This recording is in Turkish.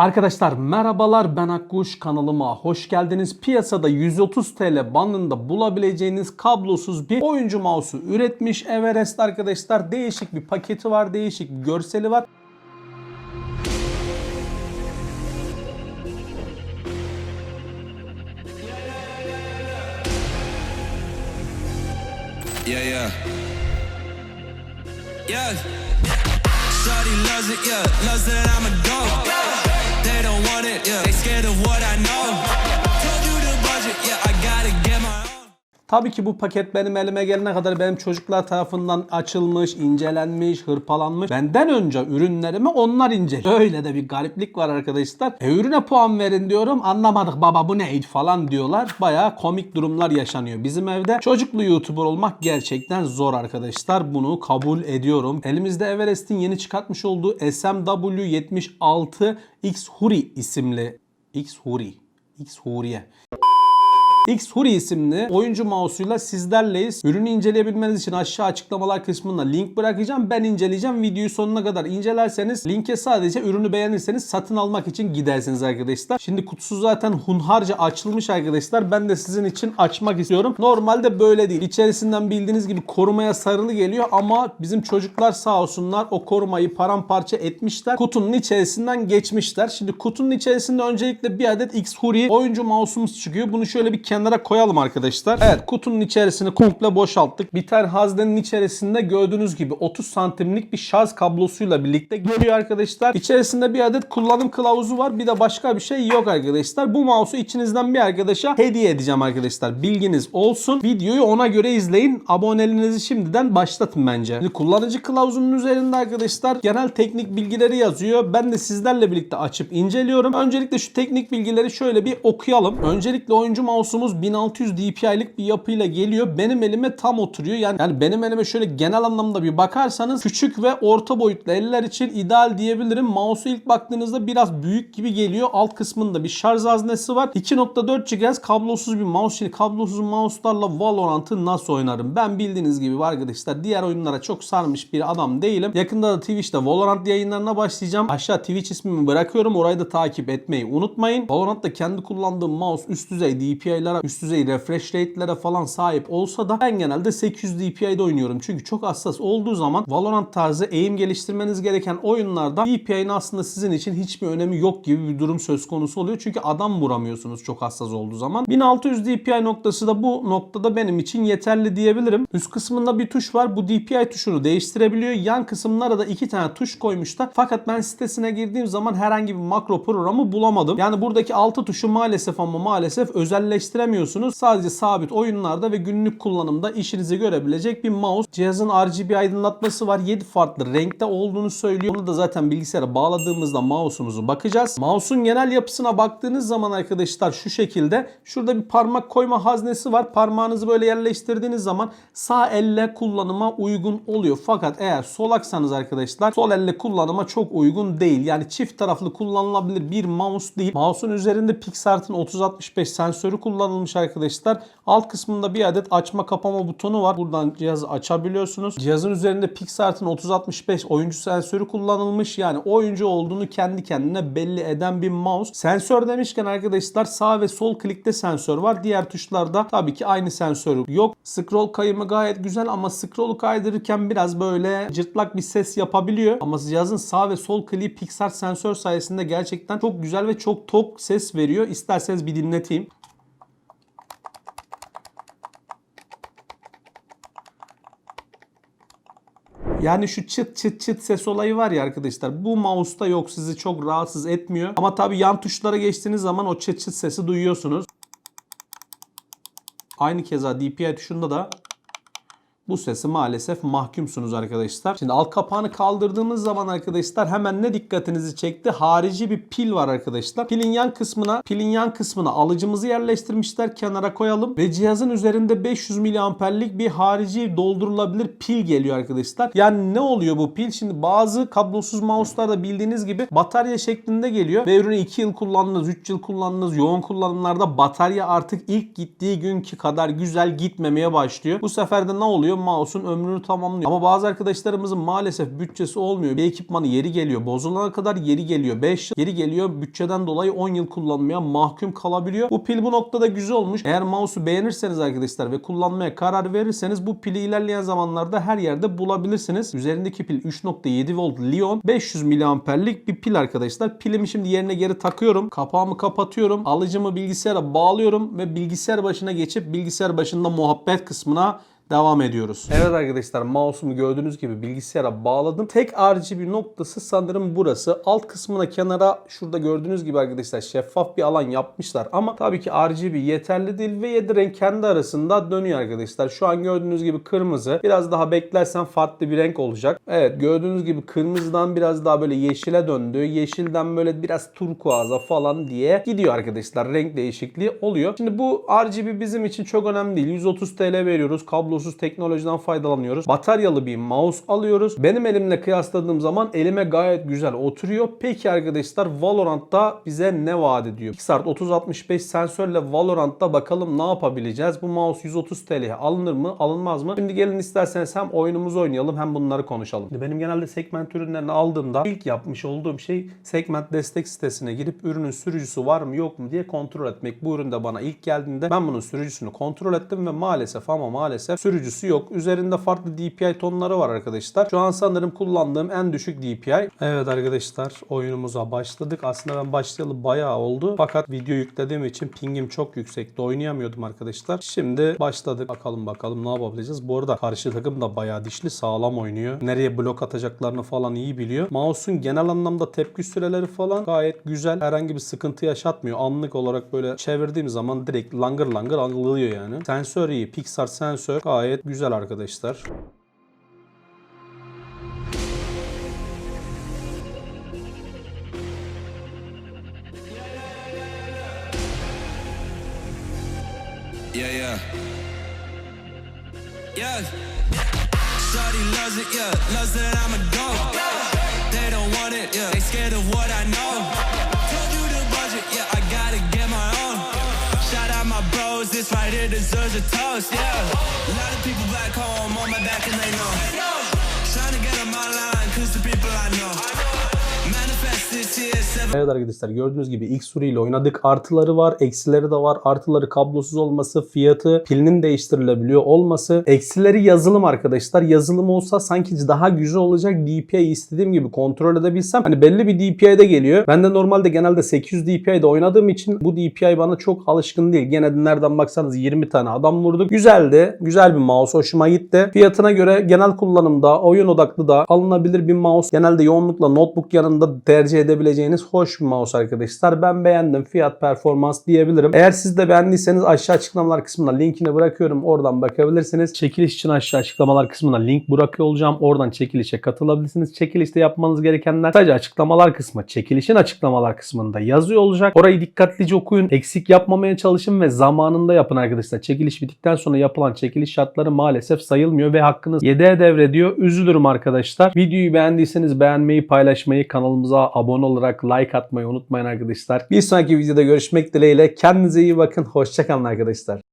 Arkadaşlar merhabalar ben Akkuş kanalıma hoş geldiniz. Piyasada 130 TL bandında bulabileceğiniz kablosuz bir oyuncu mouse'u üretmiş Everest arkadaşlar. Değişik bir paketi var, değişik bir görseli var. Yeah, yeah. Yeah. Loves it, yeah. Loves that I'm a dog. Want it, yeah. They scared of what I know. Tabii ki bu paket benim elime gelene kadar benim çocuklar tarafından açılmış, incelenmiş, hırpalanmış. Benden önce ürünlerimi onlar inceliyor. Öyle de bir gariplik var arkadaşlar. E ürüne puan verin diyorum. Anlamadık baba bu neydi falan diyorlar. Baya komik durumlar yaşanıyor bizim evde. Çocuklu YouTuber olmak gerçekten zor arkadaşlar. Bunu kabul ediyorum. Elimizde Everest'in yeni çıkartmış olduğu SMW76 X Huri isimli X Huri X Huriye X Huri isimli oyuncu mouse'uyla sizlerleyiz. Ürünü inceleyebilmeniz için aşağı açıklamalar kısmında link bırakacağım. Ben inceleyeceğim. Videoyu sonuna kadar incelerseniz linke sadece ürünü beğenirseniz satın almak için gidersiniz arkadaşlar. Şimdi kutusu zaten hunharca açılmış arkadaşlar. Ben de sizin için açmak istiyorum. Normalde böyle değil. İçerisinden bildiğiniz gibi korumaya sarılı geliyor ama bizim çocuklar sağ olsunlar o korumayı paramparça etmişler. Kutunun içerisinden geçmişler. Şimdi kutunun içerisinde öncelikle bir adet X Huri oyuncu mouse'umuz çıkıyor. Bunu şöyle bir kenara koyalım arkadaşlar. Evet kutunun içerisini komple boşalttık. Tane haznenin içerisinde gördüğünüz gibi 30 santimlik bir şarj kablosuyla birlikte geliyor arkadaşlar. İçerisinde bir adet kullanım kılavuzu var. Bir de başka bir şey yok arkadaşlar. Bu mouse'u içinizden bir arkadaşa hediye edeceğim arkadaşlar. Bilginiz olsun. Videoyu ona göre izleyin. Aboneliğinizi şimdiden başlatın bence. Şimdi kullanıcı kılavuzunun üzerinde arkadaşlar genel teknik bilgileri yazıyor. Ben de sizlerle birlikte açıp inceliyorum. Öncelikle şu teknik bilgileri şöyle bir okuyalım. Öncelikle oyuncu mouse'umuz 1600 dpi'lik bir yapıyla geliyor. Benim elime tam oturuyor. Yani, yani benim elime şöyle genel anlamda bir bakarsanız küçük ve orta boyutlu eller için ideal diyebilirim. Mouse'u ilk baktığınızda biraz büyük gibi geliyor. Alt kısmında bir şarj haznesi var. 2.4 GHz kablosuz bir mouse. Şimdi kablosuz mouse'larla Valorant'ı nasıl oynarım? Ben bildiğiniz gibi arkadaşlar diğer oyunlara çok sarmış bir adam değilim. Yakında da Twitch'te Valorant yayınlarına başlayacağım. Aşağı Twitch ismimi bırakıyorum. Orayı da takip etmeyi unutmayın. Valorant'ta kendi kullandığım mouse üst düzey DPI'lara, üst düzey refresh rate'lere falan sahip olsa da ben genelde 800 DPI'de oynuyorum. Çünkü çok hassas olduğu zaman Valorant tarzı aim geliştirmeniz gereken oyunlarda DPI'nin aslında sizin için hiçbir önemi yok gibi bir durum söz konusu oluyor. Çünkü adam vuramıyorsunuz çok hassas olduğu zaman. 1600 DPI noktası da bu noktada benim için yeterli diyebilirim. Üst kısmında bir tuş var. Bu DPI tuşunu değiştirebiliyor. Yan kısımlara da iki tane tuş koymuşlar. Fakat ben sitesine girdiğim zaman herhangi bir makro programı bulamadım. Yani buradaki 6 tuşu maalesef ama maalesef özelleştiremiyorsunuz. Sadece sabit oyunlarda ve günlük kullanımda işinizi görebilecek bir mouse. Cihazın RGB aydınlatması var. 7 farklı renkte olduğunu söylüyor. Bunu da zaten bilgisayara bağladığımızda mouse'umuzu bakacağız. Mouse'un genel yapısına baktığınız zaman arkadaşlar şu şekilde. Şurada bir parmak koyma haznesi var. Parmağınızı böyle yerleştirdiğiniz zaman sağ elle kullanıma uygun oluyor. Fakat eğer solaksanız arkadaşlar sol elle kullanıma çok uygun değil. Yani çift taraflı kullanılabilir bir mouse değil. Mouse'un üzerinde PixArt'ın 3065 sensörü kullanılmış arkadaşlar. Alt kısmında bir adet açma kapama butonu var. Buradan cihazı açabiliyorsunuz. Cihazın üzerinde PixArt'ın 3065 oyuncu sensörü kullanılmış. Yani oyuncu olduğunu kendi kendine belli eden bir mouse. Sensör demişken arkadaşlar sağ ve sol klikte sensör var. Diğer tuşlarda tabii ki aynı sensör yok. Scroll kayımı gayet güzel ama scroll'u kaydırırken biraz böyle cırtlak bir ses yapabiliyor. Ama cihazın sağ ve sol kliği PixArt sensör sayesinde gerçekten çok güzel ve çok tok ses veriyor. İsterseniz bir dinleteyim. Yani şu çıt çıt çıt ses olayı var ya arkadaşlar. Bu mouse'da yok sizi çok rahatsız etmiyor. Ama tabii yan tuşlara geçtiğiniz zaman o çıt çıt sesi duyuyorsunuz. Aynı keza DPI tuşunda da bu sesi maalesef mahkumsunuz arkadaşlar. Şimdi alt kapağını kaldırdığımız zaman arkadaşlar hemen ne dikkatinizi çekti? Harici bir pil var arkadaşlar. Pilin yan kısmına, pilin yan kısmına alıcımızı yerleştirmişler. Kenara koyalım ve cihazın üzerinde 500 miliamperlik bir harici doldurulabilir pil geliyor arkadaşlar. Yani ne oluyor bu pil? Şimdi bazı kablosuz mouse'larda bildiğiniz gibi batarya şeklinde geliyor ve ürünü 2 yıl kullandınız, 3 yıl kullandınız. Yoğun kullanımlarda batarya artık ilk gittiği günkü kadar güzel gitmemeye başlıyor. Bu sefer de ne oluyor? Mouse'un ömrünü tamamlıyor. Ama bazı arkadaşlarımızın maalesef bütçesi olmuyor. Bir ekipmanı yeri geliyor. Bozulana kadar yeri geliyor. 5 yıl geri geliyor. Bütçeden dolayı 10 yıl kullanmaya mahkum kalabiliyor. Bu pil bu noktada güzel olmuş. Eğer mouse'u beğenirseniz arkadaşlar ve kullanmaya karar verirseniz bu pili ilerleyen zamanlarda her yerde bulabilirsiniz. Üzerindeki pil 3.7 volt Lion 500 miliamperlik bir pil arkadaşlar. Pilimi şimdi yerine geri takıyorum. Kapağımı kapatıyorum. Alıcımı bilgisayara bağlıyorum ve bilgisayar başına geçip bilgisayar başında muhabbet kısmına Devam ediyoruz. Evet arkadaşlar mouse'umu gördüğünüz gibi bilgisayara bağladım. Tek RGB noktası sanırım burası. Alt kısmına kenara şurada gördüğünüz gibi arkadaşlar şeffaf bir alan yapmışlar. Ama tabii ki RGB yeterli değil ve 7 renk kendi arasında dönüyor arkadaşlar. Şu an gördüğünüz gibi kırmızı. Biraz daha beklersen farklı bir renk olacak. Evet gördüğünüz gibi kırmızıdan biraz daha böyle yeşile döndü. Yeşilden böyle biraz turkuaza falan diye gidiyor arkadaşlar. Renk değişikliği oluyor. Şimdi bu RGB bizim için çok önemli değil. 130 TL veriyoruz. Kablosuz teknolojiden faydalanıyoruz. Bataryalı bir mouse alıyoruz. Benim elimle kıyasladığım zaman elime gayet güzel oturuyor. Peki arkadaşlar Valorant'ta bize ne vaat ediyor? Pixart 3065 sensörle Valorant'ta bakalım ne yapabileceğiz? Bu mouse 130 TL'ye alınır mı? Alınmaz mı? Şimdi gelin isterseniz hem oyunumuzu oynayalım hem bunları konuşalım. Şimdi Benim genelde segment ürünlerini aldığımda ilk yapmış olduğum şey segment destek sitesine girip ürünün sürücüsü var mı yok mu diye kontrol etmek. Bu ürün de bana ilk geldiğinde ben bunun sürücüsünü kontrol ettim ve maalesef ama maalesef sürücüsü yok. Üzerinde farklı DPI tonları var arkadaşlar. Şu an sanırım kullandığım en düşük DPI. Evet arkadaşlar oyunumuza başladık. Aslında ben başlayalı bayağı oldu. Fakat video yüklediğim için pingim çok yüksekti. Oynayamıyordum arkadaşlar. Şimdi başladık. Bakalım bakalım ne yapabileceğiz. Bu arada karşı takım da bayağı dişli sağlam oynuyor. Nereye blok atacaklarını falan iyi biliyor. Mouse'un genel anlamda tepki süreleri falan gayet güzel. Herhangi bir sıkıntı yaşatmıyor. Anlık olarak böyle çevirdiğim zaman direkt langır langır algılıyor yani. Sensör iyi. Pixar sensör gayet güzel arkadaşlar. Yeah, yeah. Yeah. Shawty loves it, yeah. Loves that I'm a go. They don't want it, yeah. They scared of what I know. This right here deserves a toast, yeah. A lot of people back home on my back and they know. Evet arkadaşlar gördüğünüz gibi ilk suru ile oynadık. Artıları var, eksileri de var. Artıları kablosuz olması, fiyatı, pilinin değiştirilebiliyor olması. Eksileri yazılım arkadaşlar. Yazılım olsa sanki daha güzel olacak. DPI istediğim gibi kontrol edebilsem. Hani belli bir DPI'de geliyor. Ben de normalde genelde 800 DPI'de oynadığım için bu DPI bana çok alışkın değil. Gene de nereden baksanız 20 tane adam vurduk. Güzeldi. Güzel bir mouse. Hoşuma gitti. Fiyatına göre genel kullanımda, oyun odaklı da alınabilir bir mouse. Genelde yoğunlukla notebook yanında tercih edebileceğiniz hoş bir mouse arkadaşlar. Ben beğendim. Fiyat performans diyebilirim. Eğer siz de beğendiyseniz aşağı açıklamalar kısmına linkini bırakıyorum. Oradan bakabilirsiniz. Çekiliş için aşağı açıklamalar kısmına link bırakıyor olacağım. Oradan çekilişe katılabilirsiniz. Çekilişte yapmanız gerekenler sadece açıklamalar kısmı. Çekilişin açıklamalar kısmında yazıyor olacak. Orayı dikkatlice okuyun. Eksik yapmamaya çalışın ve zamanında yapın arkadaşlar. Çekiliş bittikten sonra yapılan çekiliş şartları maalesef sayılmıyor ve hakkınız yedeğe devrediyor. Üzülürüm arkadaşlar. Videoyu beğendiyseniz beğenmeyi, paylaşmayı, kanalımıza abone olarak like atmayı unutmayın arkadaşlar. Bir sonraki videoda görüşmek dileğiyle. Kendinize iyi bakın. Hoşçakalın arkadaşlar.